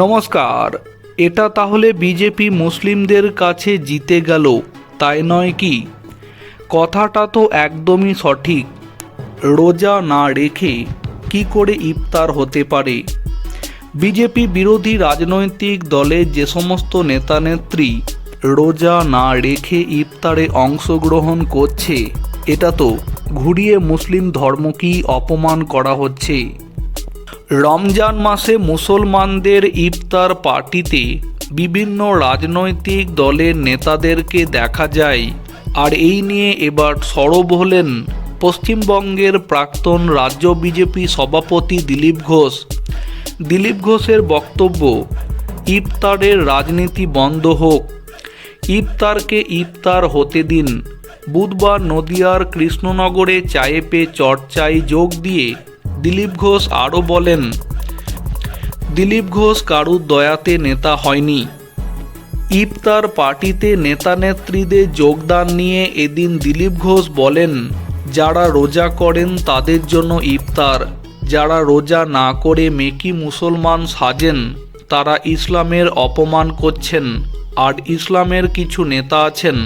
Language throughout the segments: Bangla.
নমস্কার। এটা তাহলে বিজেপি মুসলিমদের কাছে জিতে গেল, তাই নয় কি? কথাটা তো একদমই সঠিক। রোজা না রেখে কি করে ইফতার হতে পারে? বিজেপি বিরোধী রাজনৈতিক দলের যে সমস্ত নেতানেত্রী রোজা না রেখে ইফতারে অংশগ্রহণ করছে, এটা তো ঘুরিয়ে মুসলিম ধর্মকেই অপমান করা হচ্ছে। রমজান মাসে মুসলমানদের ইফতার পার্টিতে বিভিন্ন রাজনৈতিক দলের নেতাদেরকে দেখা যায়। আর এই নিয়ে এবার সরব হলেন পশ্চিমবঙ্গের প্রাক্তন রাজ্য বিজেপি সভাপতি দিলীপ ঘোষ। দিলীপ ঘোষের বক্তব্য, ইফতারের রাজনীতি বন্ধ হোক। ইফতারকে ইফতার হতে দিন। বুধবার নদিয়ার কৃষ্ণনগরে চায়ে পে চর্চায় যোগ দিয়ে দিলীপ ঘোষ আরও বলেন, দিলীপ ঘোষ কারুর দয়াতে নেতা হয়নি। ইফতার পার্টিতে নেতানেত্রীদের যোগদান নিয়ে এদিন দিলীপ ঘোষ বলেন, যারা রোজা করেন তাদের জন্য ইফতার। যারা রোজা না করে মেকি মুসলমান সাজেন, তারা ইসলামের অপমান করছেন। আর ইসলামের কিছু নেতা আছেন,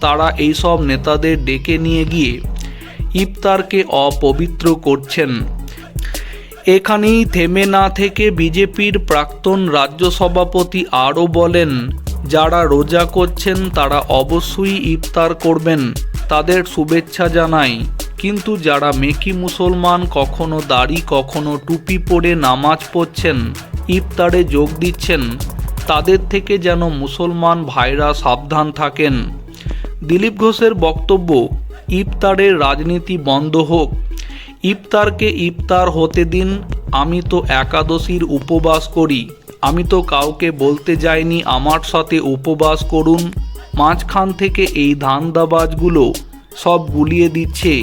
তারা এইসব নেতাদের ডেকে নিয়ে গিয়ে ইফতারকে অপবিত্র করছেন। এখানেই থেমে না থেকে বিজেপির প্রাক্তন রাজ্য সভাপতি আরও বলেন, যারা রোজা করছেন তারা অবশ্যই ইফতার করবেন, তাদের শুভেচ্ছা জানাই। কিন্তু যারা মেকি মুসলমান কখনো দাড়ি, কখনো টুপি পরে নামাজ পড়ছেন, ইফতারে যোগ দিচ্ছেন, তাদের থেকে যেন মুসলমান ভাইরা সাবধান থাকেন। দিলীপ ঘোষের বক্তব্য, ইফতারের রাজনীতি বন্ধ হোক। ইফতারকে ইফতার হতে দিন, আমি তো একাদশীর উপবাস করি। আমি তো কাউকে বলতে যাইনি আমার সাথে উপবাস করুন। মাঝখান থেকে এই ধান্দাবাজগুলো সব গুলিয়ে দিচ্ছে।